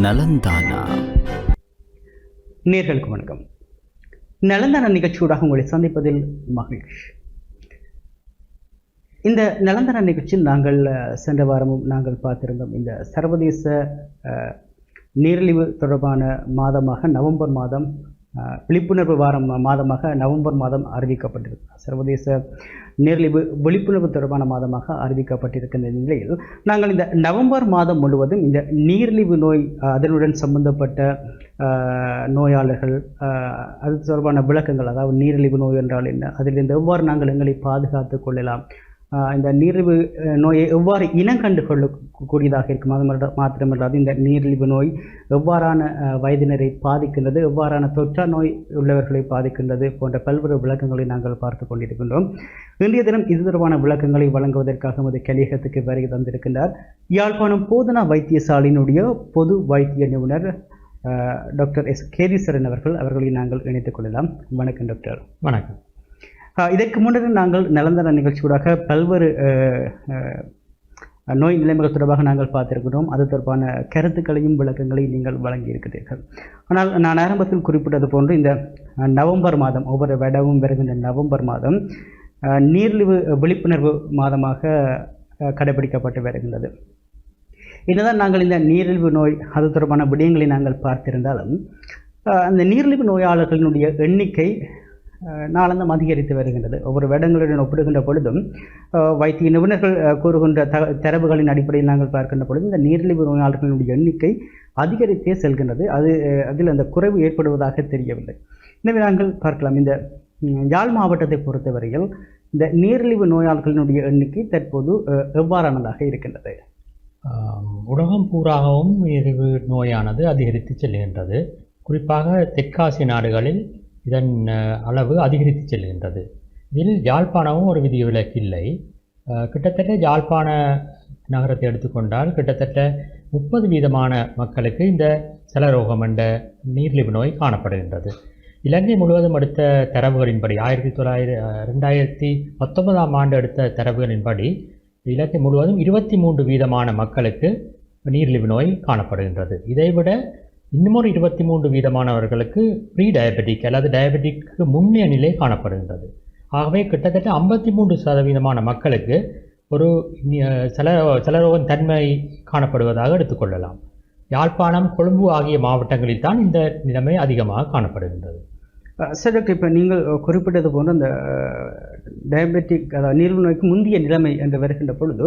நலந்தானா? நேர்களுக்கு வணக்கம். நலந்தான நிகழ்ச்சியூடாக உங்களை சந்திப்பதில் மகிழ்ச்சி. இந்த நலந்தான நிகழ்ச்சியில் நாங்கள் சென்ற வாரமும் நாங்கள் பார்த்திருந்தோம் இந்த சர்வதேச அஹ், நீரிழிவு தொடர்பான மாதமாக நவம்பர் மாதம் விழிப்புணர்வு வாரம் மாதமாக நவம்பர் மாதம் அறிவிக்கப்பட்டிருக்கு. சர்வதேச நீரிழிவு விழிப்புணர்வு தொடர்பான மாதமாக அறிவிக்கப்பட்டிருக்கின்ற நிலையில் நாங்கள் இந்த நவம்பர் மாதம் முழுவதும் இந்த நீரிழிவு நோய் அதனுடன் சம்பந்தப்பட்ட நோயாளர்கள் அது தொடர்பான விளக்கங்கள் அதாவது நீரிழிவு நோய் என்றால் என்ன அதிலிருந்து எவ்வாறு நாங்கள் எங்களை பாதுகாத்துக் கொள்ளலாம் இந்த நீரிழிவு நோயை எவ்வாறு இனம் கண்டு கொள்ளக்கூடியதாக இருக்கும்? அது மட்டும் மாத்திரமல்லாது இந்த நீரிழிவு நோய் எவ்வாறான வயதினரை பாதிக்கின்றது எவ்வாறான தொற்றா நோய் உள்ளவர்களை பாதிக்கின்றது போன்ற பல்வேறு விளக்கங்களை நாங்கள் பார்த்து கொண்டிருக்கின்றோம். இன்றைய தினம் இது தொடர்பான விளக்கங்களை வழங்குவதற்காக நமது கலியகத்துக்கு வருகை தந்திருக்கின்றார் யாழ்ப்பாணம் போதனா வைத்தியசாலையினுடைய பொது வைத்திய நிபுணர் டாக்டர் எஸ். கேதீஸ்வரன் அவர்கள். அவர்களை நாங்கள் இணைத்துக் கொள்ளலாம். வணக்கம் டாக்டர். வணக்கம். இதற்கு முன்னர் நாங்கள் நலந்தன நிகழ்ச்சியூடாக பல்வேறு நோய் நிலைமைகள் தொடர்பாக நாங்கள் பார்த்திருக்கிறோம். அது தொடர்பான கருத்துக்களையும் விளக்கங்களையும் நீங்கள் வழங்கியிருக்கிறீர்கள். ஆனால் நான் ஆரம்பத்தில் குறிப்பிட்டது போன்று இந்த நவம்பர் மாதம் ஒவ்வொரு விடவும் வருகின்ற நவம்பர் மாதம் அஹ், நீரிழிவு விழிப்புணர்வு மாதமாக கடைபிடிக்கப்பட்டு வருகின்றது. என்னதான் நாங்கள் இந்த நீரிழிவு நோய் அது தொடர்பான விடயங்களை நாங்கள் பார்த்திருந்தாலும் அந்த நீரிழிவு நோயாளர்களினுடைய எண்ணிக்கை நாளந்தம் அதிகரித்து வருகின்றது. ஒவ்வொரு வேடங்களுடன் ஒப்பிடுகின்ற பொழுதும் வைத்திய நிபுணர்கள் கூறுகின்ற த தரவுகளின் அடிப்படையில் நாங்கள் பார்க்கின்ற பொழுது இந்த நீரிழிவு நோயாளர்களுடைய எண்ணிக்கை அதிகரித்தே செல்கின்றது. அது அதில் அந்த குறைவு ஏற்படுவதாக தெரியவில்லை. எனவே நாங்கள் பார்க்கலாம். இந்த யாழ் மாவட்டத்தை பொறுத்தவரையில் இந்த நீரிழிவு நோயாளர்களினுடைய எண்ணிக்கை தற்போது எவ்வாறானதாக இருக்கின்றது? உலகம் பூராகவும் நீரிழிவு நோயானது அதிகரித்து செல்கின்றது. குறிப்பாக தெற்காசிய நாடுகளில் இதன் அளவு அதிகரித்து செல்கின்றது. இதில் யாழ்ப்பாணமும் ஒரு விதிவிலக்கு இல்லை கிட்டத்தட்ட யாழ்ப்பாண நகரத்தை எடுத்துக்கொண்டால் கிட்டத்தட்ட முப்பது வீதமான மக்களுக்கு இந்த செலரோகம் என்ற நீர்லிவு நோய் காணப்படுகின்றது. இலங்கை முழுவதும் எடுத்த தரவுகளின்படி ஆயிரத்தி தொள்ளாயிரம் ரெண்டாயிரத்தி பத்தொன்பதாம் ஆண்டு எடுத்த தரவுகளின்படி இலங்கை முழுவதும் இருபத்தி மூன்று வீதமான மக்களுக்கு நீரிழிவு நோய் காணப்படுகின்றது. இதைவிட இன்னும் ஒரு இருபத்தி மூன்று வீதமானவர்களுக்கு ப்ரீ டயபெட்டிக் அல்லது டயபெட்டிக்கு முன்னைய நிலை காணப்படுகின்றது. ஆகவே கிட்டத்தட்ட ஐம்பத்தி மூன்று சதவீதமான மக்களுக்கு ஒரு சில சிலரோகன் தன்மை காணப்படுவதாக எடுத்துக்கொள்ளலாம் யாழ்ப்பாணம் கொழும்பு ஆகிய மாவட்டங்களில் தான் இந்த நிலைமை அதிகமாக காணப்படுகின்றது. சரி டாக்டர் இப்போ நீங்கள் குறிப்பிட்டது போன்ற அந்த டயபெட்டிக் அதாவது நீர்வு நோய்க்கு முந்தைய நிலைமை என்று வருகின்ற பொழுது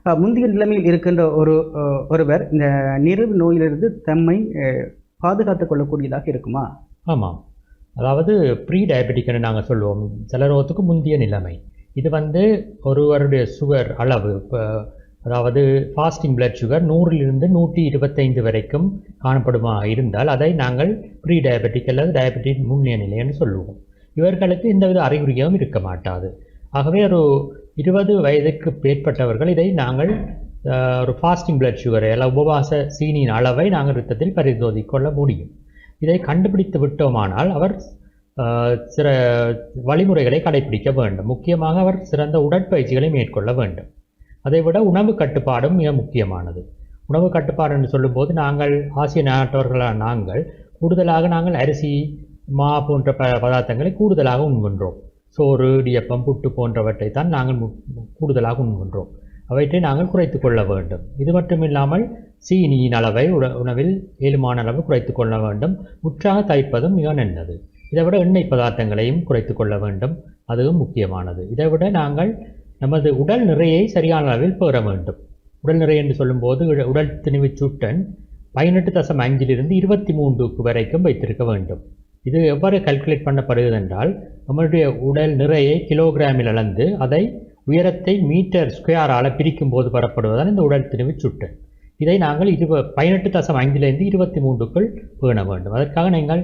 முந்திய முந்தைய நிலைமையில் இருக்கின்ற ஒரு ஒருவர் இந்த நீரிழிவு நோயிலிருந்து தம்மை அஹ், பாதுகாத்துக் கொள்ளக்கூடியதாக இருக்குமா? ஆமாம் அதாவது ப்ரீ டயபெட்டிக்னு நாங்கள் சொல்லுவோம். செலரோகத்துக்கு முந்தைய நிலைமை. இது வந்து ஒருவருடைய சுகர் அளவு இப்போ அதாவது ஃபாஸ்டிங் பிளட் சுகர் நூறிலிருந்து நூற்றி இருபத்தைந்து வரைக்கும் காணப்படுமா இருந்தால் அதை நாங்கள் ப்ரீ டயபெட்டிக் அல்லது டயபெட்டிக் முன்னிய நிலைன்னு சொல்லுவோம். இவர்களுக்கு எந்தவித அறிகுறியும் இருக்க மாட்டாது. ஆகவே ஒரு இருபது வயதுக்கு மேற்பட்டவர்கள் இதை நாங்கள் ஒரு ஃபாஸ்டிங் பிளட் சுகரை அல்ல உபவாச சீனியின் அளவை நாங்கள் இரத்தத்தில் பரிசோதிக்கொள்ள முடியும். இதை கண்டுபிடித்து விட்டோமானால் அவர் சில வழிமுறைகளை கடைபிடிக்க வேண்டும். முக்கியமாக அவர் சிறந்த உடற்பயிற்சிகளை மேற்கொள்ள வேண்டும். அதைவிட உணவு கட்டுப்பாடும் மிக முக்கியமானது. உணவு கட்டுப்பாடு என்று சொல்லும்போது நாங்கள் ஆசிய நாட்டவர்களான நாங்கள் கூடுதலாக நாங்கள் அரிசி மா போன்ற ப பதார்த்தங்களை கூடுதலாக உண்கின்றோம். சோறு இடியப்பம் புட்டு போன்றவற்றை தான் நாங்கள் மு- கூடுதலாக உண்கின்றோம். அவற்றை நாங்கள் குறைத்து கொள்ள வேண்டும். இது மட்டுமில்லாமல் சீனியின் அளவை உண உணவில் ஏழுமான அளவு குறைத்து கொள்ள வேண்டும். முற்றாக தைப்பதும் மிக நல்லது. இதைவிட எண்ணெய் பதார்த்தங்களையும் குறைத்து கொள்ள வேண்டும். அதுவும் முக்கியமானது. இதைவிட நாங்கள் நமது உடல் நிறையை சரியான அளவில் பெற வேண்டும். உடல் நிறை என்று சொல்லும்போது உடல் திணிவு சூட்டன் பதினெட்டு தசம் அஞ்சிலிருந்து இருபத்தி மூன்றுக்கு வரைக்கும் வைத்திருக்க வேண்டும். இது எவ்வாறு கல்குலேட் பண்ணப்படுகிறது என்றால் நம்மளுடைய உடல் நிறையை கிலோகிராமில் அளந்து அதை உயரத்தை மீட்டர் ஸ்கொயரால் பிரிக்கும் போது பெறப்படுவதால் இந்த உடல் திணிவு சுட்டன் இதை நாங்கள் இருப பதினெட்டு தசம் ஐந்திலிருந்து இருபத்தி மூன்றுக்குள் பேண வேண்டும். அதற்காக நீங்கள்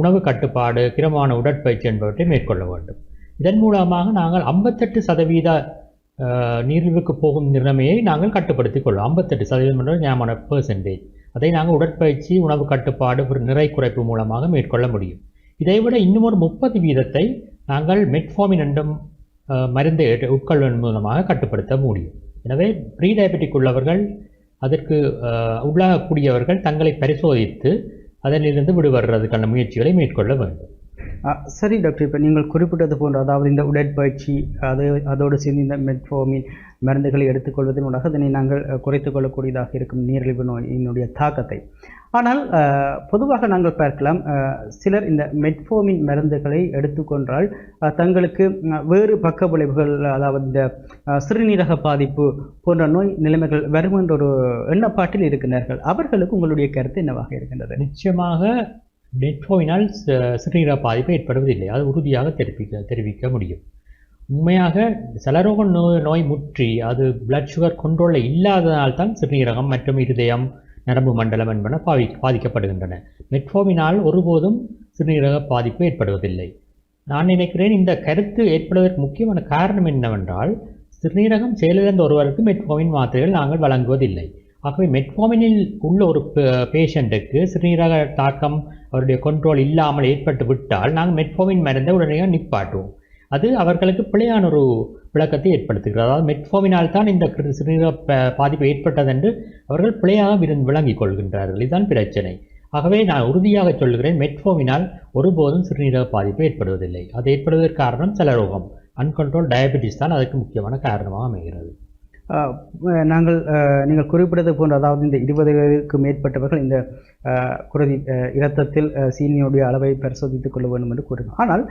உணவு கட்டுப்பாடு கிரமான உடற்பயிற்சி என்பவற்றை மேற்கொள்ள வேண்டும். இதன் மூலமாக நாங்கள் ஐம்பத்தெட்டு சதவீத நீரிழிவுக்கு போகும் நிலைமையை நாங்கள் கட்டுப்படுத்திக் கொள்வோம் ஐம்பத்தெட்டு சதவீதம் என்ற ஞாபக பெர்சன்டேஜ் அதை நாங்கள் உடற்பயிற்சி உணவு கட்டுப்பாடு ஒரு நிறை குறைப்பு மூலமாக மேற்கொள்ள முடியும். இதைவிட இன்னும் ஒரு முப்பது வீதத்தை நாங்கள் மெட்ஃபார்மின் என்றும் மருந்தை உட்கொள்வதன் மூலமாக கட்டுப்படுத்த முடியும். எனவே ப்ரீ டயபெட்டிக் உள்ளவர்கள் அதற்கு உள்ளாகக்கூடியவர்கள் தங்களை பரிசோதித்து அதனிலிருந்து விடுபடுறதுக்கான முயற்சிகளை மேற்கொள்ள வேண்டும். சரி டாக்டர் இப்போ நீங்கள் குறிப்பிட்டது போன்ற அதாவது இந்த உடற்பயிற்சி அது அதோடு சேர்ந்து இந்த மெட்ஃபோமின் மருந்துகளை எடுத்துக்கொள்வதன் மூலமாக அதனை நாங்கள் அஹ், குறைத்துக் கொள்ளக்கூடியதாக இருக்கும் நீரிழிவு நோயினுடைய தாக்கத்தை. ஆனால் பொதுவாக நாங்கள் பார்க்கலாம் சிலர் இந்த மெட்ஃபோமின் மருந்துகளை எடுத்துக்கொண்டால் தங்களுக்கு வேறு பக்க விளைவுகள் அதாவது இந்த சிறுநீரக பாதிப்பு போன்ற நோய் நிலைமைகள் வரும் என்ற ஒரு எண்ணப்பாட்டில் இருக்கிறார்கள் அவர்களுக்கு உங்களுடைய கருத்து என்னவாக இருக்கின்றது? நிச்சயமாக நெட்ஃபோவினால் ச- சிறுநீரக பாதிப்பு ஏற்படுவதில்லை. அது உறுதியாக தெரிவிக்க தெரிவிக்க முடியும். உண்மையாக சலரோக நோய் நோய் முற்றி அது பிளட் சுகர் கண்ட்ரோலில் இல்லாததால்தான் சிறுநீரகம் மற்றும் இருதயம் நரம்பு மண்டலம் என்பன பாவி பாதிக்கப்படுகின்றன. மெட்ஃபோவினால் ஒருபோதும் சிறுநீரக பாதிப்பு ஏற்படுவதில்லை. நான் நினைக்கிறேன் இந்த கருத்து ஏற்படுவதற்கு முக்கியமான காரணம் என்னவென்றால் சிறுநீரகம் செயலிழந்த ஒருவருக்கு மெட்ஃபோமின் மாத்திரைகள் நாங்கள் வழங்குவதில்லை. ஆகவே மெட்ஃபோமினில் உள்ள ஒரு பேஷண்ட்டுக்கு சிறுநீரக தாக்கம் அவருடைய கண்ட்ரோல் இல்லாமல் ஏற்பட்டு விட்டால் நாங்கள் மெட்ஃபோமின் மருந்தை உடனடியாக நிப்பாட்டுவோம். அது அவர்களுக்கு பிழையான ஒரு விளக்கத்தை ஏற்படுத்துகிறது. அதாவது மெட்ஃபோமினால் தான் இந்த சிறுநீர பாதிப்பு ஏற்பட்டது என்று அவர்கள் பிழையாக விரும்பி விளங்கிக் கொள்கின்றார்கள். இதுதான் பிரச்சனை. ஆகவே நான் உறுதியாக சொல்கிறேன் மெட்ஃபோமினால் ஒருபோதும் சிறுநீரக பாதிப்பு ஏற்படுவதில்லை. அது ஏற்படுவதற்கு காரணம் சில ரோகம் அன்கண்ட்ரோல் டயபெட்டிஸ் தான் அதுக்கு முக்கியமான காரணமாக அமைகிறது. நாங்கள் அஹ், நீங்கள் குறிப்பிட்டது போன்ற அதாவது இந்த இருபதுக்கு மேற்பட்டவர்கள் இந்த அஹ், குருதி அஹ், இரத்தத்தில் அஹ், அளவை பரிசோதித்துக் கொள்ள வேண்டும் என்று கூறினோம் ஆனால்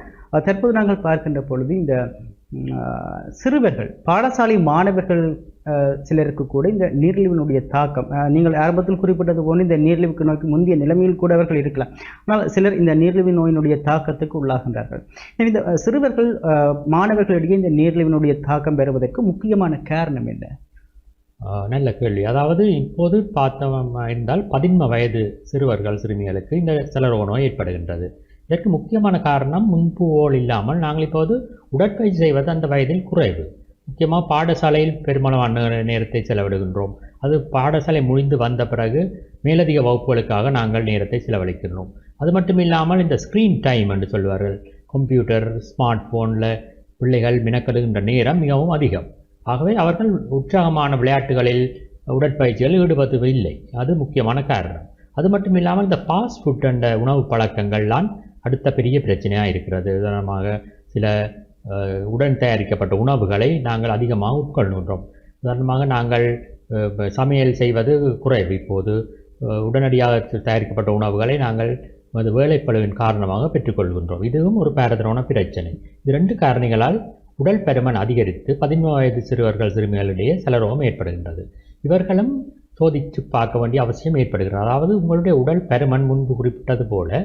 தற்போது நாங்கள் பார்க்கின்ற பொழுது இந்த சிறுவர்கள் பாடசாலை மாணவர்கள் சிலருக்கு கூட இந்த நீரிழிவினுடைய தாக்கம். நீங்கள் ஆரம்பத்தில் குறிப்பிட்டது போல இந்த நீரிழிவுக்கு நோக்கி முந்தைய நிலைமையில் கூட அவர்கள் இருக்கலாம். ஆனால் சிலர் இந்த நீரிழிவு நோயினுடைய தாக்கத்துக்கு உள்ளாகின்றார்கள். இந்த சிறுவர்கள் மாணவர்களிடையே இந்த நீரிழிவினுடைய தாக்கம் பெறுவதற்கு முக்கியமான காரணம் என்ன? நல்ல கேள்வி. அதாவது இப்போது பார்த்தோம் இருந்தால் பதின்ம வயது சிறுவர்கள் சிறுமிகளுக்கு இந்த செலரோ நோய் ஏற்படுகின்றது. இதற்கு முக்கியமான காரணம் முன்புவோல் இல்லாமல் நாங்கள் இப்போது உடற்பயிற்சி செய்வது அந்த வயதில் குறைவு. முக்கியமாக பாடசாலையில் பெரும்பாலான நேரத்தை செலவிடுகின்றோம். அது பாடசாலை முடிந்து வந்த பிறகு மேலதிக வகுப்புகளுக்காக நாங்கள் நேரத்தை செலவழிக்கின்றோம். அது மட்டும் இல்லாமல் இந்த ஸ்க்ரீன் டைம் என்று சொல்வார்கள். கம்ப்யூட்டர் ஸ்மார்ட் ஃபோனில் பிள்ளைகள் மினக்கடுகின்ற நேரம் மிகவும் அதிகம். ஆகவே அவர்கள் உற்சாகமான விளையாட்டுகளில் உடற்பயிற்சிகளில் ஈடுபடுவதில்லை. அது முக்கியமான காரணம். அது மட்டும் இல்லாமல் இந்த ஃபாஸ்ட் ஃபுட் என்ற உணவு பழக்கங்கள்லாம் அடுத்த பெரிய பிரச்சனையாக இருக்கிறது. உதாரணமாக சில உடன் தயாரிக்கப்பட்ட உணவுகளை நாங்கள் அதிகமாக உட்கொள்கின்றோம். உதாரணமாக நாங்கள் சமையல் செய்வது குறைவு. இப்போது உடனடியாக தயாரிக்கப்பட்ட உணவுகளை நாங்கள் அது வேலைப்பழுவின் காரணமாக பெற்றுக்கொள்கின்றோம். இதுவும் ஒரு பாரதமான பிரச்சனை. இது ரெண்டு காரணிகளால் உடல் பருமன் அதிகரித்து பதிமூணு வயது சிறுவர்கள் சிறுமிகளிடையே சலரோகம் ஏற்படுகின்றது. இவர்களும் சோதித்து பார்க்க வேண்டிய அவசியம் ஏற்படுகிறது. அதாவது உங்களுடைய உடல் பருமன் முன்பு குறிப்பிட்டது போல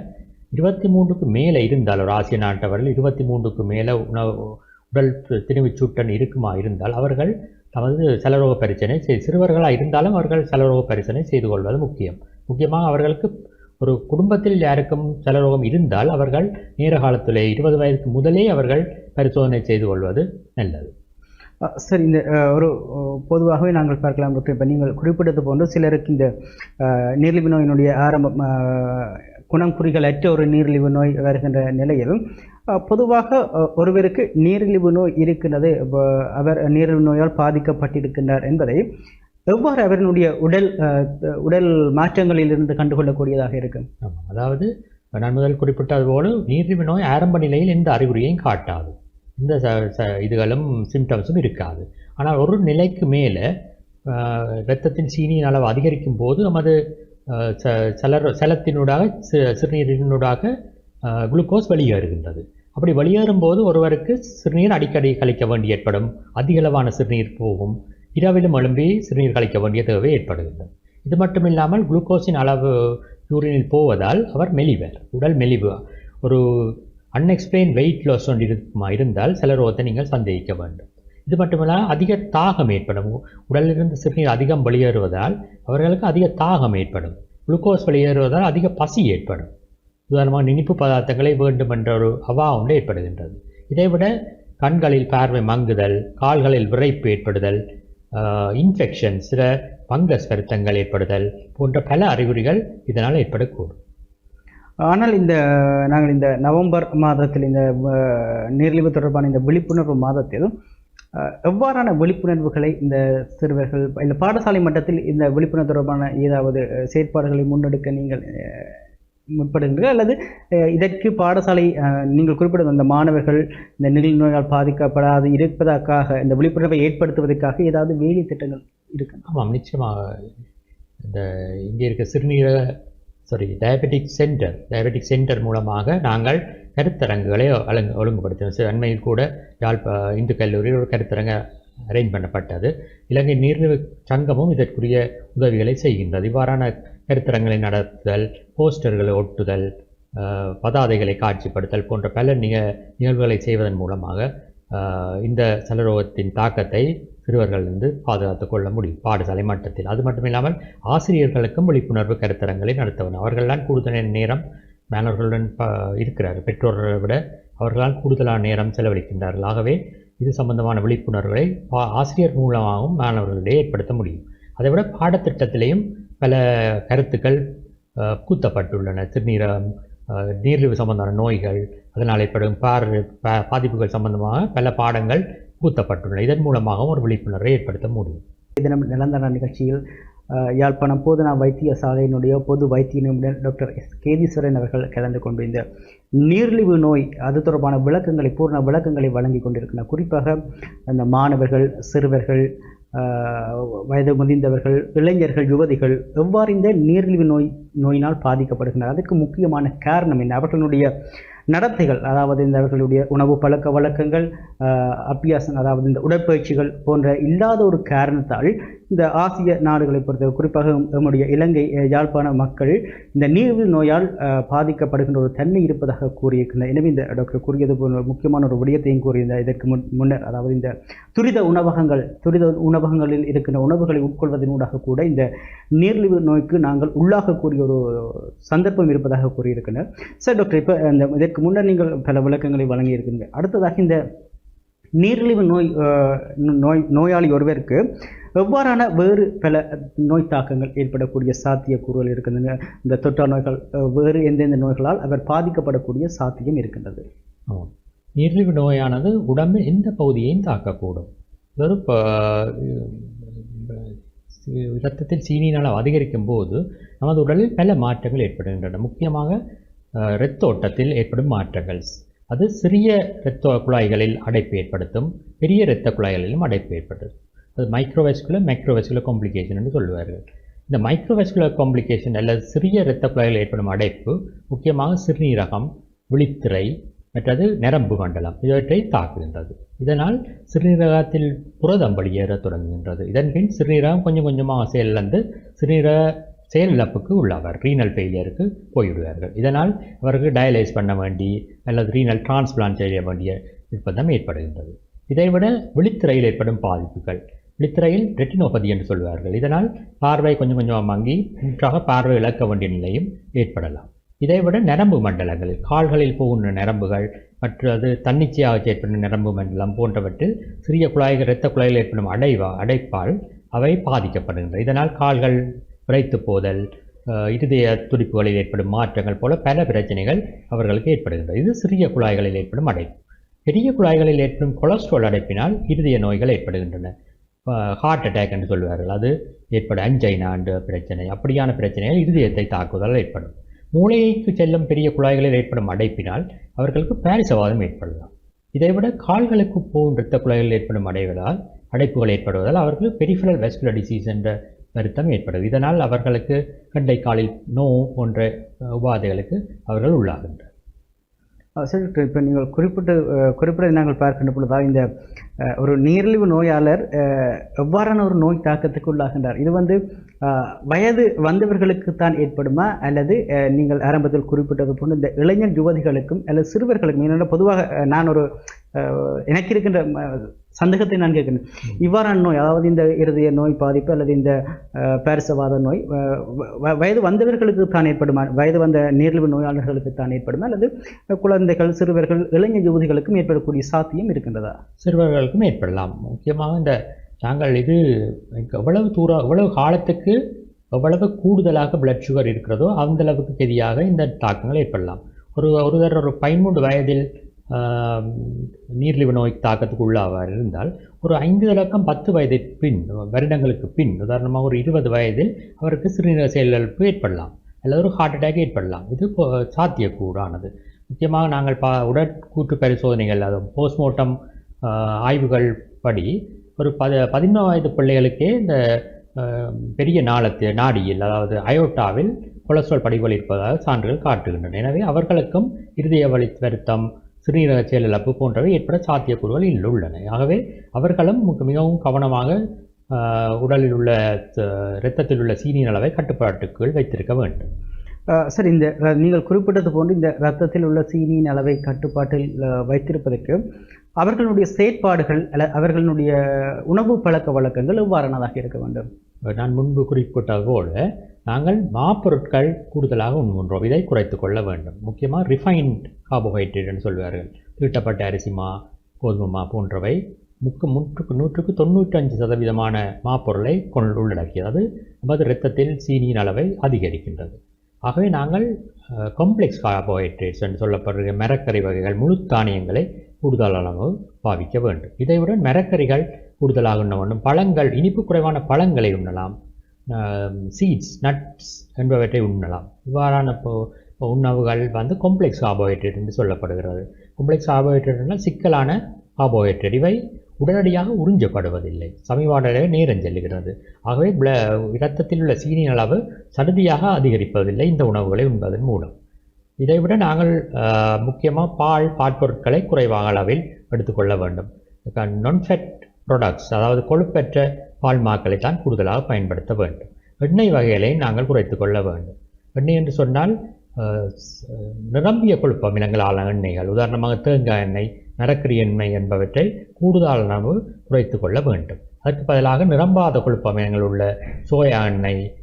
இருபத்தி மூன்றுக்கு மேலே இருந்தால் ஒரு ஆசிய நாட்டவர்கள் இருபத்தி மூன்றுக்கு மேலே உணவு உடல் திரும்பிச்சூட்டன் இருக்குமா இருந்தால் அவர்கள் தமது சலரோக பரிசனை செய் சிறுவர்களாக இருந்தாலும் அவர்கள் சலரோக பரிசனை செய்து கொள்வது முக்கியம். முக்கியமாக அவர்களுக்கு ஒரு குடும்பத்தில் யாருக்கும் சலரோகம் இருந்தால் அவர்கள் நேர காலத்திலே இருபது வயதுக்கு முதலே அவர்கள் பரிசோதனை செய்து கொள்வது நல்லது. சார் சரி இந்த ஒரு பொதுவாகவே நாங்கள் பார்க்கலாம் இப்போ நீங்கள் குறிப்பிட்டது போன்று சிலருக்கு இந்த அஹ், நோயினுடைய ஆரம்பம் குணம் குறிகள் அற்ற ஒரு நீரிழிவு நோய் வருகின்ற நிலையில் பொதுவாக ஒருவருக்கு நீரிழிவு நோய் இருக்கின்றது அவர் நீரிழிவு நோயால் பாதிக்கப்பட்டிருக்கின்றார் என்பதை எவ்வாறு அவரினுடைய உடல் உடல் மாற்றங்களிலிருந்து கண்டுகொள்ளக்கூடியதாக இருக்கும் அதாவது நான் முதல் குறிப்பிட்டது போல நீரிழிவு நோய் ஆரம்ப நிலையில் எந்த அறிகுறியையும் காட்டாது. இந்த இதுகளும் சிம்டம்ஸும் இருக்காது. ஆனால் ஒரு நிலைக்கு மேலே இரத்தத்தின் சீனியின் அளவு அதிகரிக்கும் போது நமது ச சலர சலத்தினூடாக சி- சிறுநீரினூடாக குளுக்கோஸ் வெளியேறுகின்றது. அப்படி வெளியேறும் போது ஒருவருக்கு சிறுநீர் அடிக்கடி கழிக்க வேண்டி ஏற்படும். அதிகளவான சிறுநீர் போகும். இரவிலும் எழும்பி சிறுநீர் கழிக்க வேண்டிய தேவை ஏற்படுகின்றது. இது மட்டும் இல்லாமல் குளுக்கோஸின் அளவு யூரினில் போவதால் அவர் மெலிவர் உடல் மெலிவு. ஒரு அன்எக்ஸ்பிளைன் வெயிட் லாஸ் ஒன்று இருக்குமா இருந்தால் சிலர் ரோகத்தை நீங்கள் சந்தேகிக்க வேண்டும். இது மட்டுமில்லாமல் அதிக தாகம் ஏற்படும். உடலிலிருந்து சிறுநீர் அதிகம் வெளியேறுவதால் அவர்களுக்கு அதிக தாகம் ஏற்படும். குளுக்கோஸ் வெளியேறுவதால் அதிக பசி ஏற்படும். உதாரணமாக இனிப்பு பதார்த்தங்களை வேண்டும் என்ற ஒரு அவா ஒன்று ஏற்படுகின்றது. இதைவிட கண்களில் பார்வை மங்குதல் கால்களில் விரைப்பு ஏற்படுதல் இன்ஃபெக்ஷன் சில பங்கஸ் வருத்தங்கள் ஏற்படுதல் போன்ற பல அறிகுறிகள் இதனால் ஏற்படக்கூடும். ஆனால் இந்த நாங்கள் இந்த நவம்பர் மாதத்தில் இந்த நீரிழிவு தொடர்பான இந்த விழிப்புணர்வு மாதத்தில் எவ்வாறான விழிப்புணர்வுகளை இந்த சிறுவர்கள் இந்த பாடசாலை மட்டத்தில் இந்த விழிப்புணர்வு தொடர்பான ஏதாவது செயற்பாடுகளை முன்னெடுக்க நீங்கள் முற்படுகின்றீர்கள் அல்லது இதற்கு பாடசாலை நீங்கள் குறிப்பிடும் அந்த மாணவர்கள் இந்த நிழல் நோயால் பாதிக்கப்படாது இருப்பதற்காக இந்த விழிப்புணர்வை ஏற்படுத்துவதற்காக ஏதாவது வேலை திட்டங்கள் இருக்கு ஆமாம் நிச்சயமாக. இந்த இங்கே இருக்க சிறுநீரக sorry diabetic centre diabetic centre மூலமாக நாங்கள் கருத்தரங்குகளை அலங்கு ஒழுங்குபடுத்தினோம் சில அண்மையில் கூட யாழ்ப்பா இந்து கல்லூரியில் ஒரு கருத்தரங்க அரேஞ்ச் பண்ணப்பட்டது. இலங்கை நீர்நிலை சங்கமும் இதற்குரிய உதவிகளை செய்கின்றது. இவ்வாறான கருத்தரங்களை நடத்துதல் போஸ்டர்களை ஒட்டுதல் பதாதைகளை காட்சிப்படுத்தல் போன்ற பல நிக நிகழ்வுகளை செய்வதன் மூலமாக இந்த சலரோகத்தின் தாக்கத்தை சிறுவர்கள் வந்து பாதுகாத்து கொள்ள முடியும். பாடசாலை மட்டத்தில். அது மட்டும் இல்லாமல் ஆசிரியர்களுக்கும் விழிப்புணர்வு கருத்தரங்களை நடத்தவும் அவர்கள்தான் கூடுதல் நேரம் மாணவர்களுடன் ப இருக்கிறார். பெற்றோர்களை விட அவர்களால் கூடுதலான நேரம் செலவழிக்கின்றார்கள். ஆகவே இது சம்பந்தமான விழிப்புணர்வுகளை பா- ஆசிரியர் மூலமாகவும் மாணவர்களிடையே ஏற்படுத்த முடியும். அதைவிட பாடத்திட்டத்திலேயும் பல கருத்துக்கள் கூத்தப்பட்டுள்ளன. திருநீரம் நீரிழிவு சம்பந்தமான நோய்கள் அதனால் ஏற்படும் பார் பா- பாதிப்புகள் சம்பந்தமாக பல பாடங்கள் கூத்தப்பட்டுள்ளன. இதன் மூலமாகவும் ஒரு விழிப்புணர்வை ஏற்படுத்த முடியும். தினம் நிலந்தர நிகழ்ச்சியில் யாழ்ப்பாணம் போதனா வைத்தியசாலையினுடைய பொது வைத்திய நிபுணர் டாக்டர் எஸ். கேதீஸ்வரன் அவர்கள் கலந்து கொண்டிருந்த நீரிழிவு நோய் அது தொடர்பான விளக்கங்களை பூர்ண விளக்கங்களை வழங்கி கொண்டிருக்கிறார் குறிப்பாக அந்த மாணவர்கள் சிறுவர்கள் வயது முதிர்ந்தவர்கள் இளைஞர்கள் யுவதிகள் எவ்வாறு இந்த நீரிழிவு நோய் நோயினால் பாதிக்கப்படுகின்றனர்? அதுக்கு முக்கியமான காரணம் என்ன? அவர்களுடைய நடத்தைகள் அதாவது இந்த அவர்களுடைய உணவு பழக்க வழக்கங்கள் அபியாசம் அதாவது இந்த உடற்பயிற்சிகள் போன்ற இல்லாத ஒரு காரணத்தால் இந்த ஆசிய நாடுகளை பொறுத்த குறிப்பாக நம்முடைய இலங்கை யாழ்ப்பாண மக்கள் இந்த நீரிழிவு நோயால் பாதிக்கப்படுகின்ற ஒரு தன்மை இருப்பதாக கூறியிருக்கின்றனர். எனவே இந்த டாக்டர் கூறியது போன்ற முக்கியமான ஒரு விடயத்தையும் கூறியிருந்தார். இதற்கு முன் முன்னர் அதாவது இந்த துரித உணவகங்கள் துரித உணவகங்களில் இருக்கின்ற உணவுகளை உட்கொள்வதனூடாக கூட இந்த நீரிழிவு நோய்க்கு நாங்கள் உள்ளாகக்கூடிய ஒரு சந்தர்ப்பம் இருப்பதாக கூறியிருக்கின்றனர். சார் டாக்டர் இப்போ இந்த இதற்கு முன்னர் நீங்கள் பல விளக்கங்களை வழங்கியிருக்கீங்க அடுத்ததாக இந்த நீரிழிவு நோய் நோய் நோயாளி ஒருவருக்கு எவ்வாறான வேறு பல நோய் தாக்கங்கள் ஏற்படக்கூடிய சாத்தியக்கூறுகள் இருக்கின்றன? இந்த தொற்றா நோய்கள் வேறு எந்தெந்த நோய்களால் அவர் பாதிக்கப்படக்கூடிய சாத்தியம் இருக்கின்றது? ஆமாம் நீரிழிவு நோயானது உடம்பில் எந்த பகுதியையும் தாக்கக்கூடும். ஒரு இரத்தத்தில் சீனியின் அளவு அதிகரிக்கும் போது நமது உடலில் பல மாற்றங்கள் ஏற்படுகின்றன. முக்கியமாக அஹ், இரத்த ஓட்டத்தில் ஏற்படும் மாற்றங்கள். அது சிறிய இரத்த குழாய்களில் அடைப்பு ஏற்படுத்தும் பெரிய இரத்த குழாய்களிலும் அடைப்பு ஏற்படுத்தும். அது மைக்ரோவெஸ்குலர் மைக்ரோவெஸ்குலர் காம்ப்ளிகேஷன் என்று சொல்லுவார்கள். இந்த மைக்ரோவெஸ்குலர் காம்ப்ளிகேஷன் அல்லது சிறிய இரத்த குழாயில் ஏற்படும் அடைப்பு முக்கியமாக சிறுநீரகம் விழித்திரை மற்றது நரம்பு மண்டலம் இவற்றை தாக்குகின்றது. இதனால் சிறுநீரகத்தில் புரதம் வெளியேற தொடங்குகின்றது. இதன் பின் சிறுநீரகம் கொஞ்சம் கொஞ்சமாக செயலிழந்து சிறுநீரக செயலிழப்புக்கு உள்ளாவார். ரீனல் ஃபெயிலியருக்கு போய்விடுவார்கள். இதனால் அவருக்கு டயலைஸ் பண்ண வேண்டி அல்லது ரீனல் டிரான்ஸ்பிளான்ட் செய்ய வேண்டிய நிர்பந்தம் ஏற்படுகின்றது. இதைவிட விழித்திரையில் ஏற்படும் பாதிப்புகள் நித்திரையில் ரெட்டினோபதி என்று சொல்வார்கள் இதனால் பார்வை கொஞ்சம் கொஞ்சமாக மங்கி முற்றாக பார்வை இழக்க வேண்டிய நிலையும் ஏற்படலாம். இதைவிட நரம்பு மண்டலங்கள் கால்களில் போகின்ற நரம்புகள் மற்றது தன்னிச்சையாக ஏற்படும் நரம்பு மண்டலம் போன்றவற்றில் சிறிய குழாய்கள் இரத்த குழாயில் ஏற்படும் அடைவா அடைப்பால் அவை பாதிக்கப்படுகின்றன. இதனால் கால்கள் விரைத்து போதல் இருதய துடிப்புகளில் ஏற்படும் மாற்றங்கள் போல பல பிரச்சனைகள் அவர்களுக்கு ஏற்படுகின்றன. இது சிறிய குழாய்களில் ஏற்படும் அடைப்பு. பெரிய குழாய்களில் ஏற்படும் கொலஸ்ட்ரால் அடைப்பினால் இருதய நோய்கள் ஏற்படுகின்றன. ஹார்ட் அட்டாக் என்று சொல்வார்கள் அது ஏற்படும். அஞ்சைனா பிரச்சனை அப்படியான பிரச்சனைகள் இருதயத்தை தாக்குதல் ஏற்படும். மூளைக்கு செல்லும் பெரிய குழாய்களில் ஏற்படும் அடைப்பினால் அவர்களுக்கு பாரிசவாதம் ஏற்படலாம். இதைவிட கால்களுக்கு போகும் இரத்த குழாய்களில் ஏற்படும் அடைவதால் அடைப்புகள் ஏற்படுவதால் அவர்களுக்கு பெரிஃபரல் வெஸ்குலர் டிசீஸ் என்ற வருத்தம் ஏற்படும். இதனால் அவர்களுக்கு கண்டை காலில் நோ போன்ற உபாதைகளுக்கு அவர்கள் உள்ளாகின்றனர். சார் இப்போ நீங்கள் குறிப்பிட்டு குறிப்பிட்டதை நாங்கள் பார்க்கின்ற பொழுதா இந்த அஹ், ஒரு நீரிழிவு நோயாளர் அஹ், எவ்வாறான ஒரு நோய் தாக்கத்துக்கு உள்ளாகின்றார்? இது வந்து வயது வந்தவர்களுக்கு தான் ஏற்படுமா? அல்லது நீங்கள் ஆரம்பத்தில் குறிப்பிட்டது போன்று இந்த இளைஞர் யுவதிகளுக்கும் அல்லது சிறுவர்களுக்கும் என்னென்ன பொதுவாக நான் ஒரு எனக்கு இருக்கின்ற சந்தேகத்தை நான் கேட்கிறேன். இவ்வாறான நோய் அதாவது இந்த இருதய நோய் பாதிப்பு அல்லது இந்த பேரசவாத நோய் வ- வயது வந்தவர்களுக்கு தான் ஏற்படுமா? வயது வந்த நேர்வு நோயாளர்களுக்கு தான் ஏற்படுமா? அல்லது குழந்தைகள் சிறுவர்கள் இளைஞர் யுவதிகளுக்கும் ஏற்படக்கூடிய சாத்தியம் இருக்கின்றதா? சிறுவர்களுக்கும் ஏற்படலாம். முக்கியமாக இந்த நாங்கள் இது எவ்வளவு தூரம் எவ்வளவு காலத்துக்கு எவ்வளவு கூடுதலாக பிளட் சுகர் இருக்கிறதோ அந்த அளவுக்கு கெதியாக இந்த தாக்கங்கள் ஏற்படலாம். ஒரு ஒருவர் ஒரு பதிமூன்று வயதில் நீர்லிவு நீரிழிவு நோய் தாக்கத்துக்கு உள்ளாவார் இருந்தால் ஒரு ஐந்து இலக்கம் பத்து வயதை பின் வருடங்களுக்கு பின் உதாரணமாக ஒரு இருபது வயதில் அவருக்கு சிறுநீரக செயலிழப்பு ஏற்படலாம் அல்லது ஒரு ஹார்ட் அட்டாக் ஏற்படலாம். இது சாத்தியக்கூடானது சாத்தியக்கூறானது. முக்கியமாக நாங்கள் பா உடற்கூற்று பரிசோதனைகள் அது போஸ்ட்மார்ட்டம் ஆய்வுகள் படி ஒரு பத பதினொன்று வயது பிள்ளைகளுக்கே இந்த பெரிய நாளத்து நாடியில் அதாவது அயோட்டாவில் கொலஸ்ட்ரால் படிவுகள் இருப்பதாக சான்றுகள் காட்டுகின்றன. எனவே அவர்களுக்கும் இருதய வலி வருத்தம் சிறுநீரக செயலிழப்பு போன்றவை ஏற்பட சாத்தியக்கூறுகள் இல்லை உள்ளன. ஆகவே அவர்களும் மிக- மிகவும் கவனமாக உடலில் உள்ள இரத்தத்தில் உள்ள சீனியின் அளவை கட்டுப்பாட்டுக்குள் வைத்திருக்க வேண்டும். சரி இந்த நீங்கள் குறிப்பிட்டது போன்று இந்த இரத்தத்தில் உள்ள சீனியின் அளவை கட்டுப்பாட்டில் வைத்திருப்பதற்கு அவர்களுடைய செயற்பாடுகள் அல்ல அவர்களுடைய உணவு பழக்க வழக்கங்கள் எவ்வாறானதாக இருக்க வேண்டும்? நான் முன்பு குறிப்பிட்டது போல நாங்கள் மாப்பொருட்கள் கூடுதலாக உண்கின்றோம் இதை குறைத்து கொள்ள வேண்டும். முக்கியமாக ரிஃபைன்ட் கார்போஹைட்ரேட்னு சொல்வார்கள். தீட்டப்பட்ட அரிசி மா கோதுமை மா போன்றவை முக்கு முற்றுக்கு நூற்றுக்கு தொண்ணூற்றஞ்சு சதவீதமான மாப்பொருளை கொள் உள்ளடக்கியது. நமது இரத்தத்தில் சீனியின் அளவை அதிகரிக்கின்றது. ஆகவே நாங்கள் காம்ப்ளெக்ஸ் கார்போஹைட்ரேட்ஸ் என்று சொல்லப்படுகிற மரக்கறி வகைகள் முழு தானியங்களை கூடுதல் அளவு பாவிக்க வேண்டும். இதைவிட மரக்கறிகள் கூடுதலாக உண்ண வேண்டும். பழங்கள் இனிப்பு குறைவான பழங்களை உண்ணலாம். சீட்ஸ் நட்ஸ் என்பவற்றை உண்ணலாம். இவ்வாறான இப்போ உணவுகள் வந்து காம்ப்ளெக்ஸ் கார்போஹைட்ரேட் என்று சொல்லப்படுகிறது. காம்ப்ளெக்ஸ் கார்போஹைட்ரேட்னால் சிக்கலான கார்போஹைட்ரேட் இவை உடனடியாக உறிஞ்சப்படுவதில்லை. சமீபாடலே நேரம் செல்லுகிறது. ஆகவே இரத்தத்தில் உள்ள சீனியின் அளவு சடுதியாக அதிகரிப்பதில்லை இந்த உணவுகளை உண்பதன் மூலம். இதைவிட நாங்கள் முக்கியமாக பால் பாற்பொருட்களை குறைவாக அளவில் எடுத்துக்கொள்ள வேண்டும். நான்ஃபெட் ப்ராடக்ட்ஸ் அதாவது கொழுப்பற்ற பால் மாக்களை தான் கூடுதலாக பயன்படுத்த வேண்டும். எண்ணெய் வகைகளை நாங்கள் குறைத்து கொள்ள வேண்டும். எண்ணெய் என்று சொன்னால் நிரம்பிய கொழுப்பு அமிலங்களான எண்ணெய்கள் உதாரணமாக தேங்காய் எண்ணெய் மரக்கறி எண்ணெய் என்பவற்றை கூடுதல் அளவு குறைத்து கொள்ள வேண்டும். அதற்கு பதிலாக நிரம்பாத கொழுப்பு அமிலங்கள் உள்ள சோயா எண்ணெய்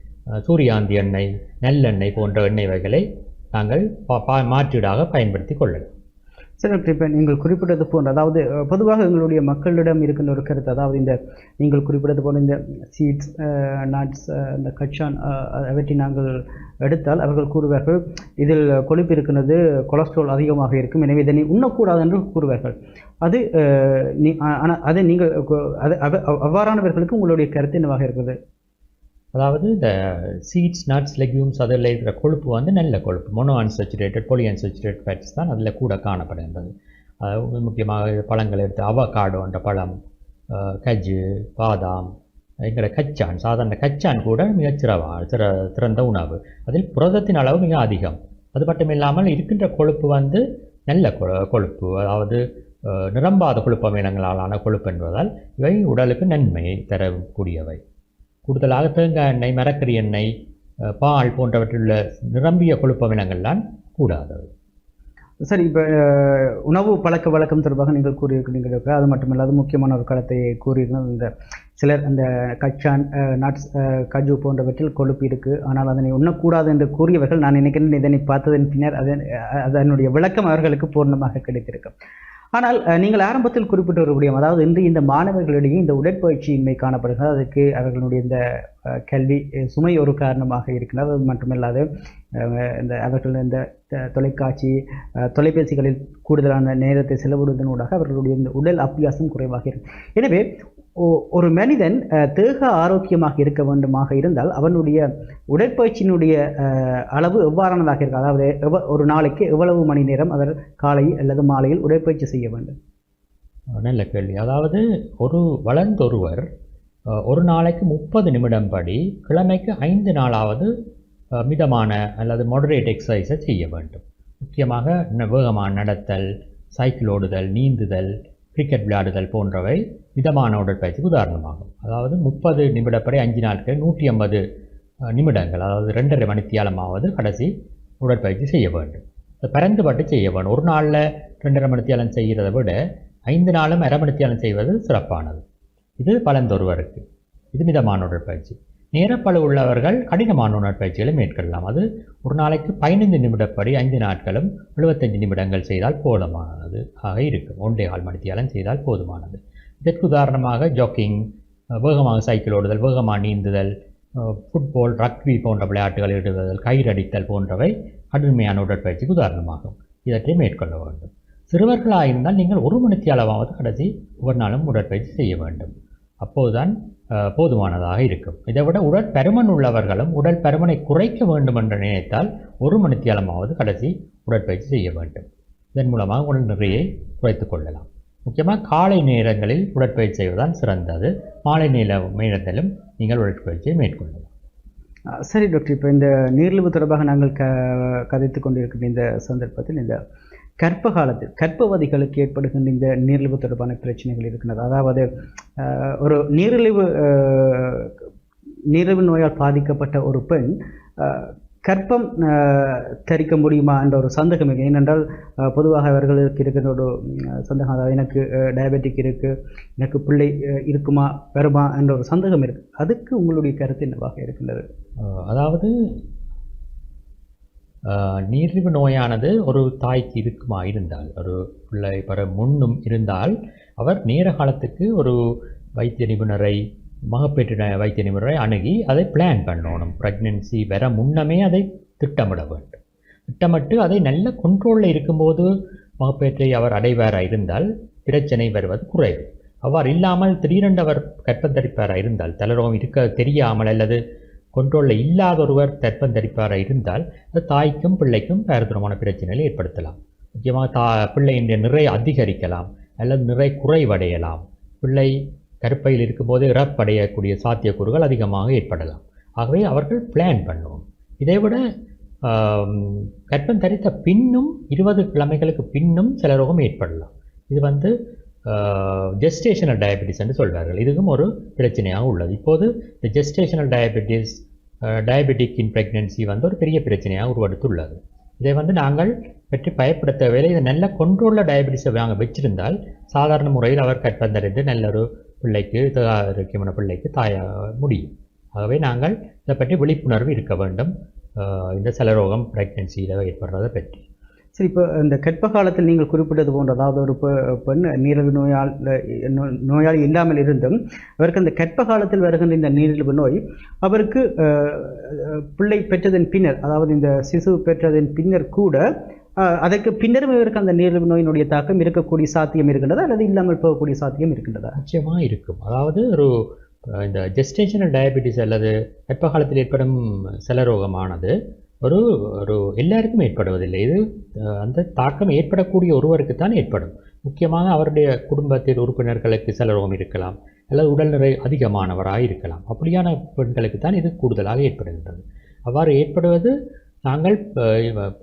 சூரியாந்தி எண்ணெய் நெல்லெண்ணெய் போன்ற எண்ணெய் வகைகளை நாங்கள் பா- பா- மாற்றீடாக பயன்படுத்தி கொள்ளலாம். சரி டாக்டர் இப்போ நீங்கள் குறிப்பிட்டது போன்ற அதாவது பொதுவாக எங்களுடைய மக்களிடம் இருக்கின்ற ஒரு கருத்து அதாவது இந்த நீங்கள் குறிப்பிட்டது போன்ற இந்த சீட்ஸ் நட்ஸ் இந்த கச்சான் அவற்றை நாங்கள் எடுத்தால் அவர்கள் கூறுவார்கள் இதில் கொழுப்பு இருக்கிறது கொலஸ்ட்ரால் அதிகமாக இருக்கும் எனவே இதனை உண்ணக்கூடாது என்று கூறுவார்கள். அது நீ ஆனால் அதை நீங்கள் அது அவ்வாறானவர்களுக்கு உங்களுடைய கருத்து என்னவாக இருக்கிறது? அதாவது இந்த சீட்ஸ் நட்ஸ் லெக்யூம்ஸ் அதில் இருக்கிற கொழுப்பு வந்து நல்ல கொழுப்பு. மொனோ அன்சச்சுரேட்டட் பொலி அன்சச்சுரேட் ஃபேட்ஸ் தான் அதில் கூட காணப்படுகின்றது. அதாவது முக்கியமாக பழங்கள் எடுத்து அவகாடோன்ற பழம் கஜ்ஜு பாதாம் என்கிற கச்சான் சாதாரண கச்சான் கூட மிகச் சிறவா சிற சிறந்த உணவு. அதில் புரதத்தின் அளவு மிக அதிகம். அது மட்டும் இல்லாமல் இருக்கின்ற கொழுப்பு வந்து நல்ல கொழுப்பு. அதாவது நிரம்பாத கொழுப்பு கொழுப்பு என்பதால் இவை உடலுக்கு நன்மையை தரக்கூடியவை. கூடுதலாக தேங்காய் எண்ணெய் மரக்கறி எண்ணெய் பால் போன்றவற்றில் உள்ள நிரம்பிய கொழுப்பவினங்கள்லாம் கூடாதவை சரி இப்போ உணவு பழக்க வழக்கம் தொடர்பாக நீங்கள் கூறியிருக்கிறீங்க அது மட்டுமல்லாது முக்கியமான ஒரு களத்தை கூறியிருக்கிறது இந்த சிலர் அந்த கச்சான் நட்ஸ் கஜு போன்றவற்றில் கொழுப்பு இருக்குது ஆனால் அதனை உண்ணக்கூடாது என்று கூறியவர்கள் நான் நினைக்கிறேன் இதனை பார்த்ததன் பின்னர் அதன் அதனுடைய விளக்கம் அவர்களுக்கு பூர்ணமாக கிடைத்திருக்கும். ஆனால் நீங்கள் ஆரம்பத்தில் குறிப்பிட்டு ஒரு விடயம். அதாவது இன்று இந்த மாணவர்களிடையே இந்த உடற்பயிற்சியின்மை காணப்படுகிறது. அதுக்கு அவர்களுடைய இந்த கல்வி சுமை ஒரு காரணமாக இருக்கிறது அது மட்டுமில்லாது இந்த அவர்கள் இந்த தொலைக்காட்சி தொலைபேசிகளில் கூடுதலான நேரத்தை செலவிடுவதனூடாக அவர்களுடைய இந்த உடல் அபியாசம் குறைவாக இருக்கும் எனவே ஒரு மனிதன் தேக ஆரோக்கியமாக இருக்க வேண்டுமாக இருந்தால் அவனுடைய உடற்பயிற்சியினுடைய அளவு எவ்வாறானதாக இருக்கு அதாவது எவ்வ- ஒரு நாளைக்கு எவ்வளவு மணி நேரம் அவர் காலை அல்லது மாலையில் உடற்பயிற்சி செய்ய வேண்டும்? நல்ல கேள்வி. அதாவது ஒரு வளர்ந்தொருவர் ஒரு நாளைக்கு முப்பது நிமிடம் படி கிழமைக்கு ஐந்து நாளாவது மிதமான அல்லது மாடரேட் எக்ஸசைஸை செய்ய வேண்டும். முக்கியமாக ந- வேகமான நடத்தல் சைக்கிள் ஓடுதல் நீந்துதல் கிரிக்கெட் விளையாடுதல் போன்றவை மிதமான உடற்பயிற்சிக்கு உதாரணமாகும். அதாவது முப்பது நிமிடப்படி அஞ்சு நாட்கள் நூற்றி ஐம்பது நிமிடங்கள் அதாவது ரெண்டரை மணித்தியாலமாவது கடைசி உடற்பயிற்சி செய்ய வேண்டும். இதை பரந்துபட்டு செய்ய வேண்டும். ஒரு நாளில் ரெண்டரை மணித்தியாலம் செய்கிறத விட ஐந்து நாளும் அரை மணித்தியாலம் செய்வது சிறப்பானது. இது பலந்தொருவருக்கு இது மிதமான உடற்பயிற்சி. நேரப்பளவு உள்ளவர்கள் கடினமான உடற்பயிற்சிகளை மேற்கொள்ளலாம். அது ஒரு நாளைக்கு பதினைந்து நிமிடப்படி ஐந்து நாட்களும் எழுபத்தஞ்சு நிமிடங்கள் செய்தால் போதுமானது ஆக இருக்கும். ஒன்றே கால் மணித்தியாலம் செய்தால் போதுமானது. இதற்கு உதாரணமாக ஜாக்கிங் வேகமாக சைக்கிள் ஓடுதல் வேகமாக நீந்துதல் ஃபுட்பால் ரக்பி போன்ற விளையாட்டுகள் ஈடுபடுதல் கயிறடித்தல் போன்றவை கடுமையான உடற்பயிற்சிக்கு உதாரணமாகும். இவற்றை மேற்கொள்ள வேண்டும். சிறுவர்களாக இருந்தால் நீங்கள் ஒரு மணித்தி அளவாவது கடைசி ஒவ்வொரு நாளும் உடற்பயிற்சி செய்ய வேண்டும். அப்போதுதான் போதுமானதாக இருக்கும். இதை விட உடற்பருமன் உள்ளவர்களும் உடல் பருமனை குறைக்க வேண்டும் என்று நினைத்தால் ஒரு மணித்தியாலமாவது கடைசி உடற்பயிற்சி செய்ய வேண்டும். இதன் மூலமாக உடல் நிறையை குறைத்துக் கொள்ளலாம். முக்கியமாக காலை நேரங்களில் உடற்பயிற்சி செய்வதுதான் சிறந்தது. மாலை நேர நேரத்திலும் நீங்கள் உடற்பயிற்சியை மேற்கொள்ளலாம். சரி டாக்டர். இப்போ இந்த நீரிழிவு தொடர்பாக நாங்கள் க கதைத்து கொண்டிருக்கிற இந்த சந்தர்ப்பத்தில் இந்த கற்ப காலத்தில் கற்பவதிகளுக்கு ஏற்படுகின்ற இந்த நீரிழிவு தொடர்பான பிரச்சனைகள் இருக்கின்றது. அதாவது ஒரு நீரிழிவு நீரிழிவு நோயால் பாதிக்கப்பட்ட ஒரு பெண் கற்பம் தரிக்க முடியுமா என்ற ஒரு சந்தேகம் இல்லை ஏனென்றால் பொதுவாக அவர்களுக்கு இருக்கின்ற ஒரு சந்தேகம் அதாவது எனக்கு டயபெட்டிக் இருக்குது எனக்கு பிள்ளை இருக்குமா வருமா என்ற ஒரு சந்தேகம் இருக்குது அதுக்கு உங்களுடைய கருத்து என்னவாக இருக்கின்றது? அதாவது நீரிழிவு நோயானது ஒரு தாய்க்கு இருக்குமா இருந்தால் ஒரு பிள்ளை பெற முன்னும் இருந்தால் அவர் நேர காலத்துக்கு ஒரு வைத்திய நிபுணரை மகப்பேற்று வைத்திய நிபுணரை அணுகி அதை பிளான் பண்ணணும். ப்ரெக்னென்சி வர முன்னமே அதை திட்டமிட வேண்டும். திட்டமிட்டு அதை நல்ல கண்ட்ரோலில் இருக்கும்போது மகப்பேற்றை அவர் அடைவாராக இருந்தால் பிரச்சனை வருவது குறைவு. அவ்வாறு இல்லாமல் திடீரென்று அவர் கற்பந்தரிப்பாராக இருந்தால் தளரோகம் இருக்க தெரியாமல் அல்லது கண்ட்ரோலில் இல்லாத ஒருவர் கற்பந்தரிப்பாராக இருந்தால் இந்த தாய்க்கும் பிள்ளைக்கும் பேரதுரமான பிரச்சனைகளை ஏற்படுத்தலாம். முக்கியமாக தா பிள்ளையின் நிறை அதிகரிக்கலாம் அல்லது நிறை குறைவடையலாம். பிள்ளை கருப்பையில் இருக்கும்போது இறப்படையக்கூடிய சாத்தியக்கூறுகள் அதிகமாக ஏற்படலாம். ஆகவே அவர்கள் பிளான் பண்ணுவோம். இதைவிட கர்ப்பம் தரித்த பின்னும் இருபது கிழமைகளுக்கு பின்னும் சில ரோகம் ஏற்படலாம். இது வந்து ஜெஸ்டேஷனல் டயபெட்டிஸ் என்று சொல்வார்கள். இதுவும் ஒரு பிரச்சனையாக உள்ளது. இப்போது இந்த gestational diabetes diabetic in pregnancy வந்து ஒரு பெரிய பிரச்சனையாக உருவெடுத்துள்ளது. இதை வந்து நாங்கள் பற்றி பயப்பட தேவையில்லை இதை நல்ல கொண்ட்ரோலில் டயபெட்டிஸை நாங்கள் வச்சிருந்தால் சாதாரண முறையில் அவர் கற்பந்தறிந்து நல்ல ஒரு பிள்ளைக்கு த- ஆரோக்கியமான பிள்ளைக்கு தாயாக முடியும். ஆகவே நாங்கள் இதை பற்றி விழிப்புணர்வு இருக்க வேண்டும். இந்த செலரோகம் ப்ரெக்னென்சியில் ஏற்படுறதை பற்றி. சரி இப்போ இந்த கற்ப காலத்தில் நீங்கள் குறிப்பிட்டது போன்ற அதாவது ஒரு பெண் நீரிழிவு நோயால் நோயாளி இல்லாமல் இருந்தும் அவருக்கு அந்த கற்ப காலத்தில் வருகின்ற இந்த நீரிழிவு நோய் அவருக்கு பிள்ளை பெற்றதன் பின்னர் அதாவது இந்த சிசு பெற்றதன் பின்னர் கூட அதற்கு பின்னரும் இவருக்கு அந்த நீரிழிவு நோயினுடைய தாக்கம் இருக்கக்கூடிய சாத்தியம் இருக்கின்றதா? அல்லது இல்லாமல் போகக்கூடிய சாத்தியம் இருக்கின்றதா? நிச்சயமாக இருக்கும். அதாவது ஒரு இந்த ஜெஸ்டேஷனல் டயபெட்டிஸ் அல்லது கற்ப காலத்தில் ஏற்படும் செலரோகமானது ஒரு ஒரு எல்லாருக்கும் ஏற்படுவதில்லை. இது அந்த தாக்கம் ஏற்படக்கூடிய ஒருவருக்கு தான் ஏற்படும். முக்கியமாக அவருடைய குடும்பத்தில் உறுப்பினர்களுக்கு செலரோகம் இருக்கலாம் அல்லது உடல் நிறை அதிகமானவராக இருக்கலாம். அப்படியான பெண்களுக்கு தான் இது கூடுதலாக ஏற்படுகின்றது. அவ்வாறு ஏற்படுவது நாங்கள்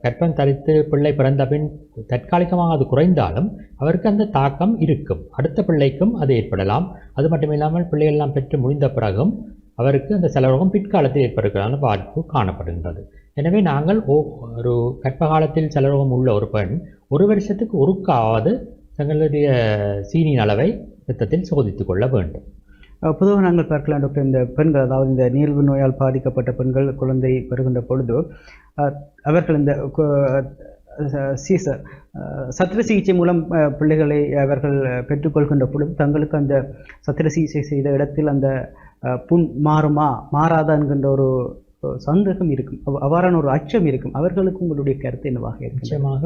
கற்பம் தரித்து பிள்ளை பிறந்த பின் தற்காலிகமாக அது குறைந்தாலும் அவருக்கு அந்த தாக்கம் இருக்கும். அடுத்த பிள்ளைக்கும் அது ஏற்படலாம். அது மட்டும் இல்லாமல் பெற்று முடிந்த பிறகும் அவருக்கு அந்த செலவகம் பிற்காலத்தில் ஏற்படுகிறான வாய்ப்பு காணப்படுகின்றது. எனவே நாங்கள் ஓ ஒரு கற்பகாலத்தில் செலரோகம் உள்ள ஒரு பெண் ஒரு வருஷத்துக்கு ஒருக்காவது தங்களுடைய சீனின் அளவை ரத்தத்தில் சோதித்துக் கொள்ள வேண்டும். பொதுவாக நாங்கள் பார்க்கலாம் டாக்டர் இந்த பெண்கள் அதாவது இந்த நீர்வு நோயால் பாதிக்கப்பட்ட பெண்கள் குழந்தை பெறுகின்ற பொழுது அவர்கள் இந்த சீசர் சத்திர சிகிச்சை மூலம் பிள்ளைகளை அவர்கள் பெற்றுக்கொள்கின்ற பொழுது தங்களுக்கு அந்த சத்திர சிகிச்சை செய்த இடத்தில் அந்த புண் மாறுமா மாறாதா என்கின்ற ஒரு சந்தேகம் இருக்கும். அவ்வாறான ஒரு அச்சம் இருக்கும். அவர்களுக்கு உங்களுடைய கருத்து என்னவாக நிச்சயமாக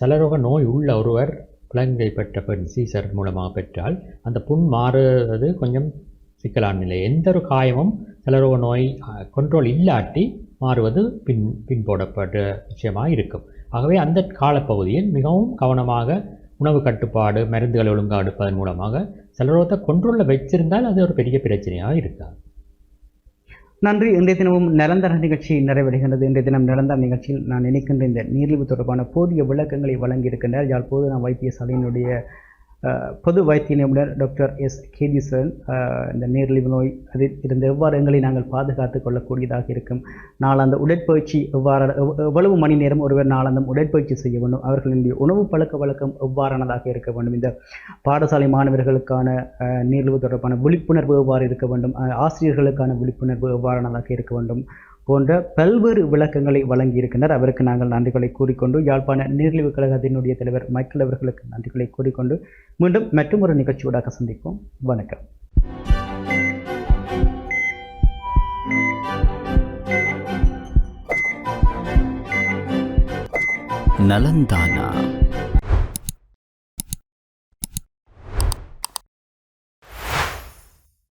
சலரோக நோய் உள்ள ஒருவர் குழந்தை பெற்ற பெண் சீசர் மூலமாக பெற்றால் அந்த புண் மாறுவது கொஞ்சம் சிக்கலான நிலை. எந்த ஒரு காயமும் சலரோக நோய் கண்ட்ரோல் இல்லாட்டி மாறுவது பின் பின்போடப்பட்ட விஷயமாக இருக்கும். ஆகவே அந்த காலப்பகுதியில் மிகவும் கவனமாக உணவு கட்டுப்பாடு மருந்துகளை ஒழுங்காக எடுப்பதன் மூலமாக சலரோகத்தை கொண்டுள்ள வச்சிருந்தால் அது ஒரு பெரிய பிரச்சனையாக இருக்காது. நன்றி. இன்றைய தினமும் நிரந்தர நிகழ்ச்சி நிறைவடைகின்றது. இன்றைய தினம் நிரந்தர நிகழ்ச்சியில் நான் நினைக்கின்ற இந்த நீரிழிவு தொடர்பான போதிய விளக்கங்களை வழங்கியிருக்கின்றார். யாழ் நான் வைத்தியசாலையினுடைய பொது வைத்திய நிபுணர் டாக்டர் எஸ். கேதீஸ்வரன் இந்த நீரிழிவு நோய் அதில் இருந்த எவ்வாறு எங்களை நாங்கள் பாதுகாத்து கொள்ளக்கூடியதாக இருக்கும். நாளாந்த உடற்பயிற்சி எவ்வாறு எவ்வளவு மணி நேரம் ஒருவர் நாளாந்தம் உடற்பயிற்சி செய்ய வேண்டும் அவர்களுடைய உணவு பழக்க வழக்கம் எவ்வாறானதாக இருக்க வேண்டும் இந்த பாடசாலை மாணவர்களுக்கான நீரிழிவு தொடர்பான விழிப்புணர்வு எவ்வாறு இருக்க வேண்டும் ஆசிரியர்களுக்கான விழிப்புணர்வு எவ்வாறானதாக இருக்க வேண்டும் போன்ற பல்வேறு விளக்கங்களை வழங்கியிருக்கின்றனர் அவருக்கு நாங்கள் நன்றிகளை கூறிக்கொண்டு யாழ்ப்பாண நீர்ழிவு கழகத்தினுடைய தலைவர் மைக்கேல் அவர்களுக்கு நன்றிகளை கூறிக்கொண்டு மீண்டும் மற்றும் ஒரு நிகழ்ச்சியூடாக சந்திப்போம். வணக்கம். நலந்தானா.